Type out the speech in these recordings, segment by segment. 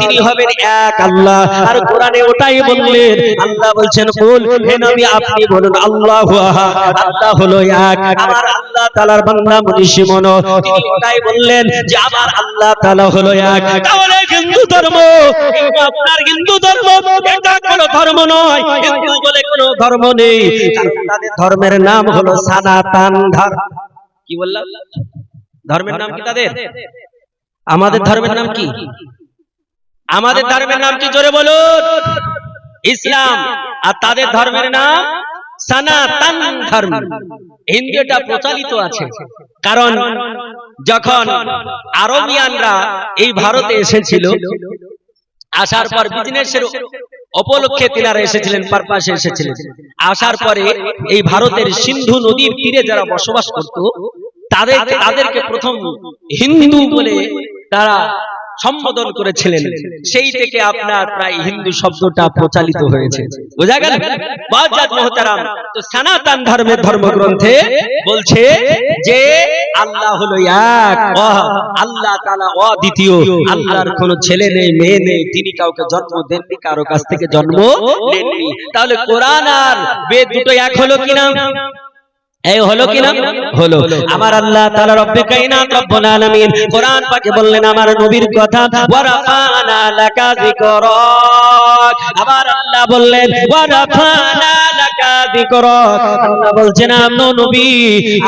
তিনি হবেন এক আল্লাহ। আর কোরআনে ওটাই বললেন, আল্লাহ বলছেন, কুল আপনি বলুন, আল্লাহু আল্লাহ হলো এক। আমার আল্লাহ মনীষী মনো। ওটাই বললেন যে, আমার আল্লাহ হলো এক। তাহলে হিন্দু ধর্ম আপনার হিন্দু ধর্ম। এটা কোনো ধর্ম নয়। হিন্দু বলে কোনো ধর্ম নেই। ধর্মের নাম হলো সনাতন ধর্ম। কি বললাম? ধর্মের নাম কি তাদের? আমাদের ধর্মের নাম কি? আমাদের ধর্মের নাম কি? জোরে বলুন। ইসলাম। আর তাদের ধর্মের নাম সনাতন ধর্ম। হিন্দুটা প্রচলিত আছে। কারণ যখন আরবিয়ানরা এই ভারতে এসেছিল আসার পর বিজনেসের উপলক্ষে তিনারা এসেছিলেন পারপাসে এসেছিলেন। আসার পরে এই ভারতের সিন্ধু নদীর তীরে যারা বসবাস করত তাদের তাদেরকে প্রথম হিন্দু বলে তারা সম্বোধন করেছিলেন। সেই থেকে আপনার প্রায় হিন্দু শব্দটা প্রচালিত হয়েছে। বোঝা গেল? বাজাত মোহতারাম তো সনাতন ধর্মের ধর্মগ্রন্থে বলছে যে আল্লাহ হলো এক আল্লাহ তাআলা অদ্বিতীয়। আল্লাহর কোনো ছেলে নেই মেয়ে নেই তিনি কাউকে জন্ম দেননি কারও কাছ থেকে জন্ম নেননি। তাহলে কোরআন আর বেদ দুটো এক হলো কিনা এই হলো কিনা হলো। আমার আল্লাহ তাআলা রব্বে কায়নাত রব্বুল আলামিন কোরআন পাকে বললেন, আমার নবীর কথা, ওয়ারাফানা লাকা যিকরাক। আমার আল্লাহ বললেন, ওয়ারাফানা আল্লাহ বলছেন নবী,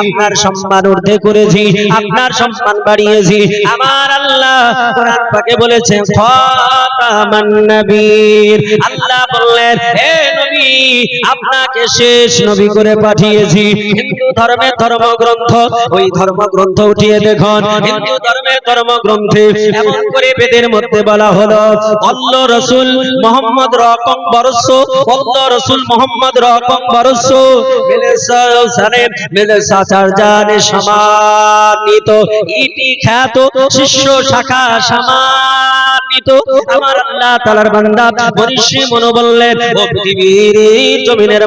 আপনার সম্মান করেছি, আপনার সম্মান বাড়িয়েছি। আমার আল্লাহ কোরআন পাকে বলেছেন নবীর। আল্লাহ বললেন হে নবী, আপনাকে শেষ নবী করে পাঠিয়েছি। হিন্দু ধর্মের ধর্মগ্রন্থ, ওই ধর্মগ্রন্থ উঠিয়ে দেখুন। হিন্দু ধর্মের ধর্মগ্রন্থে এমন করে বেদের মধ্যে বলা হলো, অল্ল রসুল মোহাম্মদ রকম বরস অল্ল রসুল মোহাম্মদ রকম জানে সমানিত, ইটি খ্যাত শিষ্য শাখা সমানিত। আমার আল্লাহ তালার বান্দা মনীষী মনো বললেন পৃথিবীর জমিনের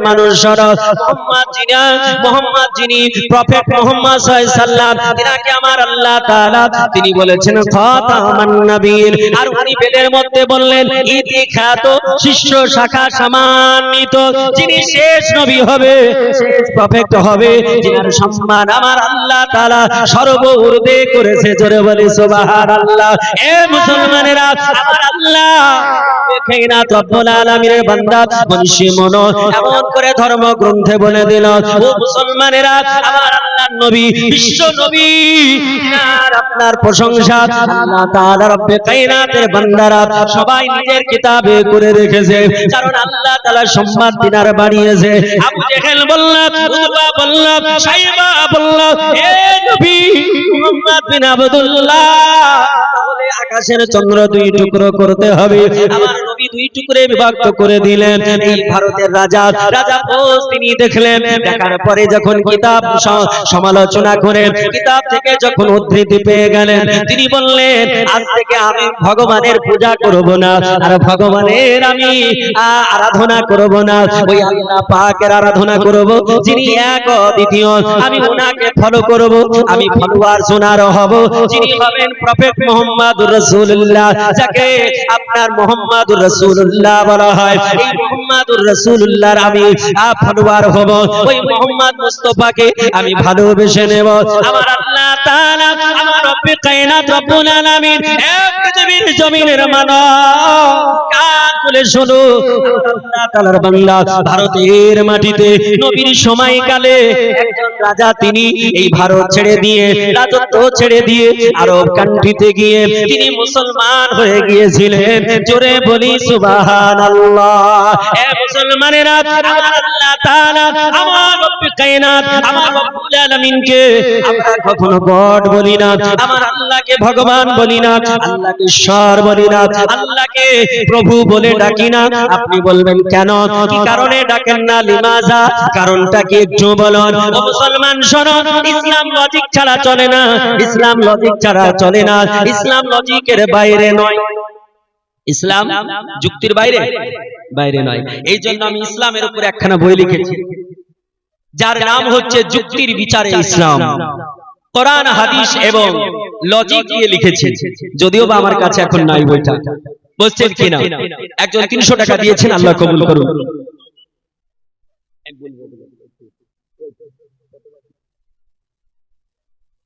মোহাম্মদ যিনি প্রফেট মোহাম্মদ সাল্লাম, তিনাকে আমার আল্লাহ তিনি বলেছেন আর উনি বেদের মধ্যে বললেন ইতি খ্যাত শিষ্য শাখা সম্মানিত যিনি শেষ নবী হবে। শেষ প্রফেক্ট হবে। যার সম্মান আমার আল্লাহ তাআলা সর্ব ঊর্ধ্বে করেছে। জোরে বলি আল্লাহ এ মুসলমানেরা আমার আল্লাহ। খেইনা রব্বুল আলামিনের বান্দা মনো, এমন করে ধর্মগ্রন্থে বলে দিল, ও মুসলমানেরা, আমার আল্লাহর নবী, বিশ্ব নবী আপনার প্রশংসা আল্লাহ তাআলা রব্বে বান্দারা সবাই নিজের কিতাবে করে রেখেছে, কারণ আল্লাহ তাআলা সম্মান দিনার আবু জেহেল উতবা সাইবা হে নবী মুহাম্মদ বিন আব্দুল্লাহ আকাশের চন্দ্র দুই টুকরো করতে হবে, আমার নবী দুই টুকরে বিভক্ত করে দিলেন। ভারতের রাজা। রাজা তিনি দেখলেন। দেখার পরে যখন কিতাব সমালোচনা করে কিতাব থেকে যখন উদ্ধৃতি পেয়ে গেলেন, তিনি বললেন, আজ থেকে আমি ভগবানের পূজা করব না, আর ভগবানের আমি আরাধনা করব না। ওই আল্লাহ পাকের আরাধনা করব, যিনি এক দ্বিতীয় আমি ওনাকে ফলো করব, আমি ফলোয়ার সোনার হব। যিনি হবেন প্রফেট মোহাম্মদুর রাসূলুল্লাহ, যাকে আপনার মোহাম্মদুর রাসূলুল্লাহ বলা হয়। মোহাম্মদুর রাসূলুল্লাহর আমি ফলোয়ার হব। ওই মোহাম্মদ মুস্তাফাকে আমি ভালোবেসে নেব। আমার আল্লাহ তাআলা আমার রব্বে কায়নাত রব্বুল আলামিন এক পৃথিবীর জমিনের মানব। আল্লাহ বাংলা ভারতের মাটিতে নবীর সময়কালে একজন রাজা তিনি এই ভারত ছেড়ে দিয়ে, রাজত্ব ছেড়ে দিয়ে আরব কান্ট্রিতে গিয়ে তিনি মুসলমান হয়ে গিয়েছিলেন। জোরে বলি সুবহানাল্লাহ। প্রভু বলে ডাকি না। আপনি বলবেন, কেন? কারণে ডাকেন না? লিমাজা? কারণটা কি একটু মুসলমান, শোনো, ইসলাম লজিক ছাড়া চলে না, ইসলাম লজিক ছাড়া চলে না, ইসলাম লজিকের বাইরে নয়। ইসলাম যুক্তির বাইরে? বাইরে নয়। এই জন্য আমি ইসলামের উপর একখানা বই লিখেছি। যার নাম হচ্ছে যুক্তির বিচারে ইসলাম। কোরআন, হাদিস এবং লজিক দিয়ে লিখেছেন যদিও বা আমার কাছে এখন নাই বইটা। বুঝছেন কিনা? একজন তিনশো টাকা দিয়েছেন, আল্লাহ কবুল করুন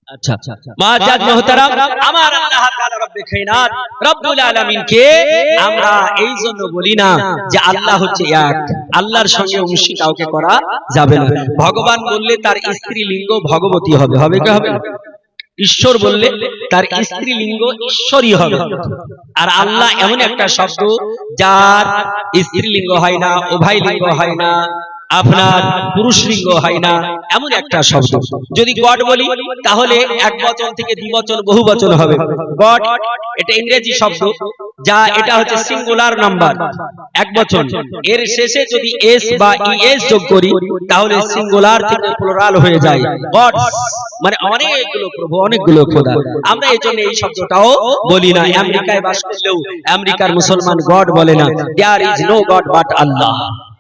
আচ্ছা। মুআজ্জাজ মুহতারাম আমার আল্লাহ তাআলা রব্বে কায়নাত রব্বুল আলামিনকে আমরা এই জন্য বলি না যে আল্লাহ হচ্ছে এক আল্লাহর সঙ্গে অংশী কাউকে করা যাবে না। ভগবান বললে তার স্ত্রী লিঙ্গ ভগবতী হবে। হবে কি হবে? ঈশ্বর বললে তার স্ত্রী লিঙ্গ ঈশ্বরই হবে। আর আল্লাহ এমন একটা শব্দ যার স্ত্রী লিঙ্গ হয় না উভয় লিঙ্গ হয় না। আপনার পুরুষ লিঙ্গ হয় না, এমন একটা শব্দ। যদি গড বলি, তাহলে এক বচন থেকে দ্বিবচন বহু বচন হবে। গড, এটা ইংরেজি শব্দ, যা এটা হচ্ছে সিঙ্গুলার নাম্বার এক বচন। এর শেষে যদি এস বা ইএস যোগ করি, তাহলে সিঙ্গুলার থেকে প্লুরাল হয়ে যায়। গড মানে অনেকগুলো প্রভু, অনেকগুলো খোদা। আমরা এই জন্য এই শব্দটাও বলি না। আমেরিকায় বাস করলেও আমেরিকার মুসলমান গড বলে না। There is no God but আল্লাহ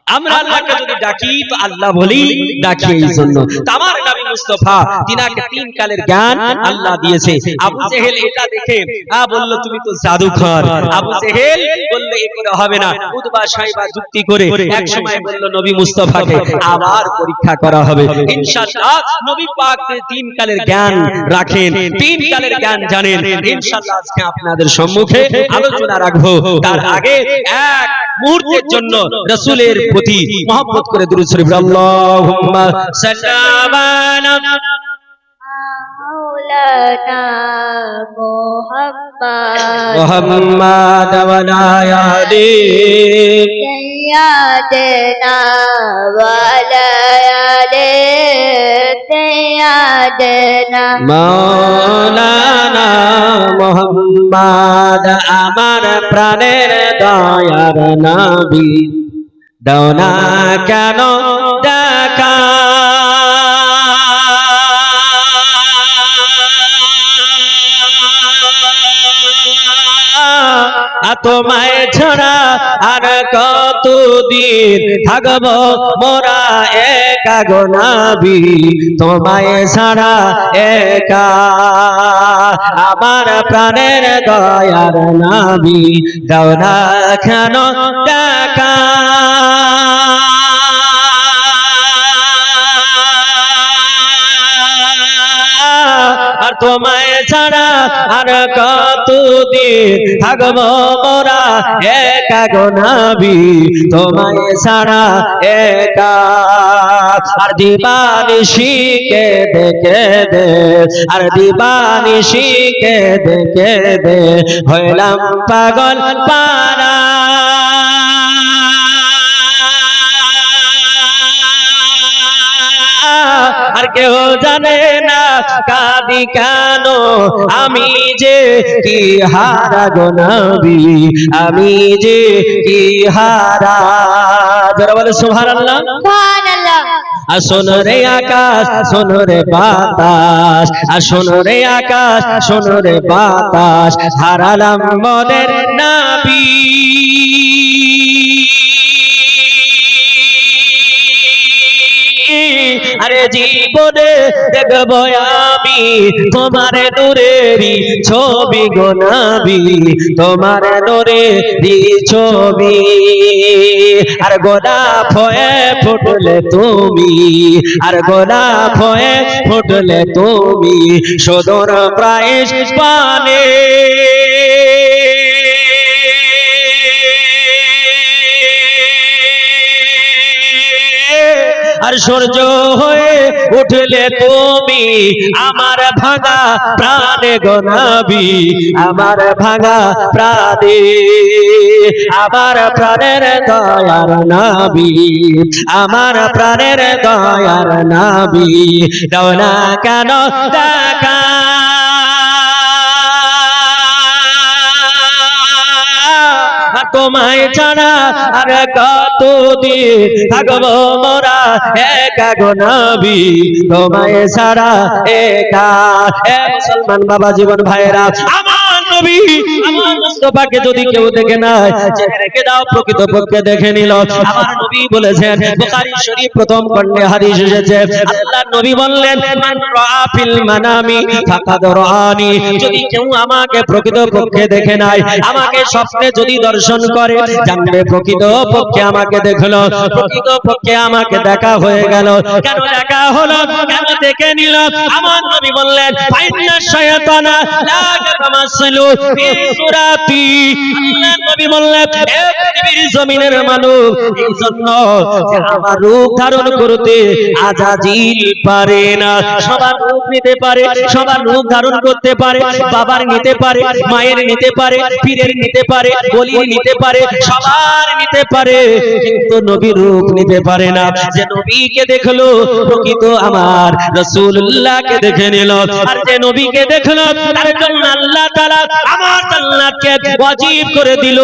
আমরা আল্লাহকে যদি ডাকি তো আল্লাহ বলি ডাকি এই জন্য। তো আমার নবী মুস্তাফা, তিনাকে তিন কালের জ্ঞান আল্লাহ দিয়েছে। আবু জেহেল এটা দেখে, আ বলল, তুমি তো জাদুকর আবু জেহেল বলল, এ করে হবে না। উতবা সাইবা যুক্তি করে এক সময় বলল, নবী মুস্তাফাকে আবার পরীক্ষা করা হবে। ইনশাআল্লাহ নবী পাক তিন কালের জ্ঞান রাখেন, তিন কালের জ্ঞান জানেন। ইনশাআল্লাহ আজকে আপনাদের সম্মুখে আলোচনা রাখব। তার আগে এক মুহূর্তের জন্য রাসূলের প্রতি মহব্বত করে দুরূদ শরীফ, আল্লাহুম্মা সাল্লামানা मौलाना मौलाना मोहम्मद वलायादी सैयादना वलायादे सैयादना मौलाना মোহাম্মদ আমার প্রাণের তোমায় ছাড়া আর কতদিন থাকব? মোরা একা গোনাবি তোমায় ছাড়া একা। আমার প্রাণের দয়ার নাবি, দাও না কেন দেখা? আর তোমায় ছাড়া আর কতদিন থাকব মোরা, একা গোনাবি তোমায় সারা একা। আর দিবানি শিখে দেখে দে, আর দিবানি শিখে দেখে দে, হইলাম পাগল পারা কেউ জানে না কাদি কেন? আমি যে কি হারা গোনাবি আমি যে কি হারা? যারা বলে সুভার আল্লাহ আসন রে আকাশ আসন রে বাতাস। আসন রে আকাশ আসন রে বাতাস। হারালাম মনের নাবি। আরে জীবনে দেখব আমি তোমার নূরেরই ছবি গোনাবি তোমার নূরেরই ছবি। আর গোলাপ হয়ে ফুটলে তুমি, আর গোলাপ হয়ে ফুটলে তুমি, সদর প্রায় পানে আর সূর্য হয়ে উঠলে তুমি আমার ভাঙা প্রাণে গনাবি আমার ভাঙা প্রাণে, আমার প্রাণের দয়ার নাবি, আমার প্রাণের দয়ার নাবি। দাও না কেন দেখা তোমায় ছাড়া আর কতদিন থাকব মোরা? একা গো নবী, তোমায় ছাড়া একা। এ মুসলমান বাবা জীবন ভাইরা আমার দেখে প্রকৃত পক্ষে দেখে আমাকে নাই আমাকে স্বপ্নে যদি দর্শন করে, জানবে প্রকৃত পক্ষে আমাকে দেখল, প্রকৃত পক্ষে আমাকে দেখা হয়ে গেল। কেন দেখা হলো? কেন দেখে নিল? আমার নবী বললেন নবী হে পৃথিবীর জমিনের মানুষ, এই রূপ ধারণ করতে আজাজিল পারে না। সবার রূপ নিতে পারে, সবার রূপ ধারণ করতে পারে, বাবার নিতে পারে, মায়ের নিতে পারে, পীরের নিতে পারে, বলির নিতে পারে, সবার নিতে পারে। কিন্তু নবীর রূপ নিতে পারে না। যে নবীকে দেখল, প্রকৃত আমার রাসূলুল্লাহকে দেখে নিল। আর যে নবীকে দেখল, তার জন্য আল্লাহ তাআলা আমার জান্নাতকে ওয়াজিব করে দিল।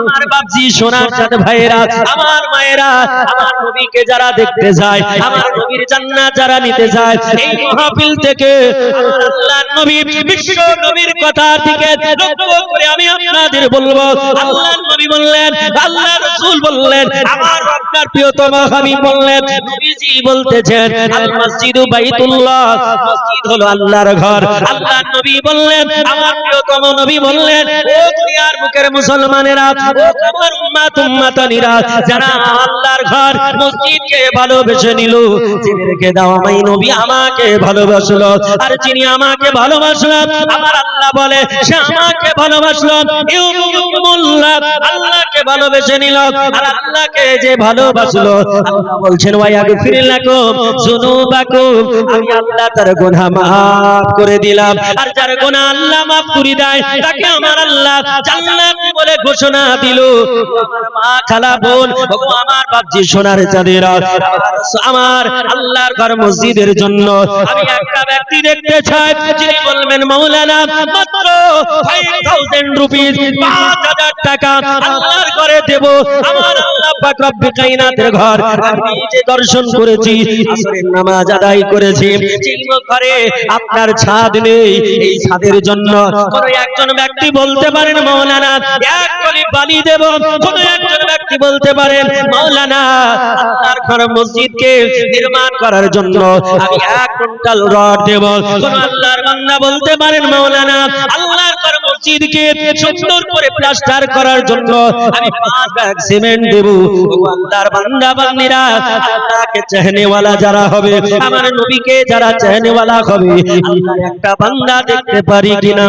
আমার বাপজি, সোনার চাঁদ ভাইয়েরা, আমার মায়েরা, আমার নবীকে যারা দেখতে যায়, আমার নবীর জান্নাত যারা নিতে যায়, এই মাহফিল থেকে আমার আল্লাহর নবী বিশ্ব নবীর কথা থেকে লক্ষ্য করে আমি আপনাদের বলব, আল্লাহর নবী বললেন আল্লাহ রাসূল বললেন, আমার আপনার প্রিয়তম হাবিব বললেন, নবীজি বলতেছেন আল মসজিদু বাইতুল্লাহ মসজিদ হলো আল্লাহর ঘর। আল্লাহর নবী বললেন, আমার প্রিয়তম নবী বললেন, ও দুনিয়ার বুকের মুসলমানেরা, ও আমার উম্মাত উম্মাতানিরা, যারা আল্লাহর ঘর, মসজিদকে ভালোবেসে নিল জেনে রেখে দাও আমি নবী আমাকে ভালোবাসলো, আর যিনি আমাকে ভালোবাসলো, আমার আল্লাহ বলে, সে আমাকে ভালোবাসলো আল্লাহকে ভালোবেসে নিল, আর আল্লাহকে যে ভালোবাসলো, আল্লাহ বলছেন, ওয়াইয়াগফির লাকুম, যুনুবাকুম, আমি আল্লাহ তার গুনাহ maaf করে দিলাম। আর যার গুনাহ আল্লাহ maaf করে দেয়, তাকে আমার আল্লাহ জান্নাত বলে ঘোষণা দিল। মা, খালা বোন আমার বাপজি, সোনার চাঁদেরা আমার আল্লাহর ঘর মসজিদের জন্য আমি একটা ব্যক্তি দেখতে চাই, যিনি বলবেন, মাওলানা, মাত্র 5000 রুপিস 5000 টাকা আল্লাহর ঘরে দেব। আমার আল্লাহ পাক রব্বুল কায়নাতের ঘর। আমি নিজে দর্শন করেছি, আসরের নামাজ আদায় করেছি। ঘরে আপনার ছাদ নেই। এই ছাদের জন্য কোন একজন ব্যক্তি বলতে পারেন, মৌলানা, এক কলি বালি দেব। কোন একজন ব্যক্তি বলতে পারেন মাওলানা ঘর মসজিদকে নির্মাণ করার জন্য আমি এক কুইন্টাল রড দেব। কোন আল্লাহর বান্দা বলতে পারেন, মাওলানা, আল্লাহর ঘর মসজিদকে সুন্দর করে প্লাস্টার করার জন্য আমি পাঁচ ব্যাগ সিমেন্ট দেব। ও আল্লাহর বান্দা, বান্দিরা, আল্লাহকে চাহনেওয়ালা যারা হবে, আমার নবীকে যারা চাহনেওয়ালা হবে আল্লাহর একটা বান্দা দেখতে পারি কিনা?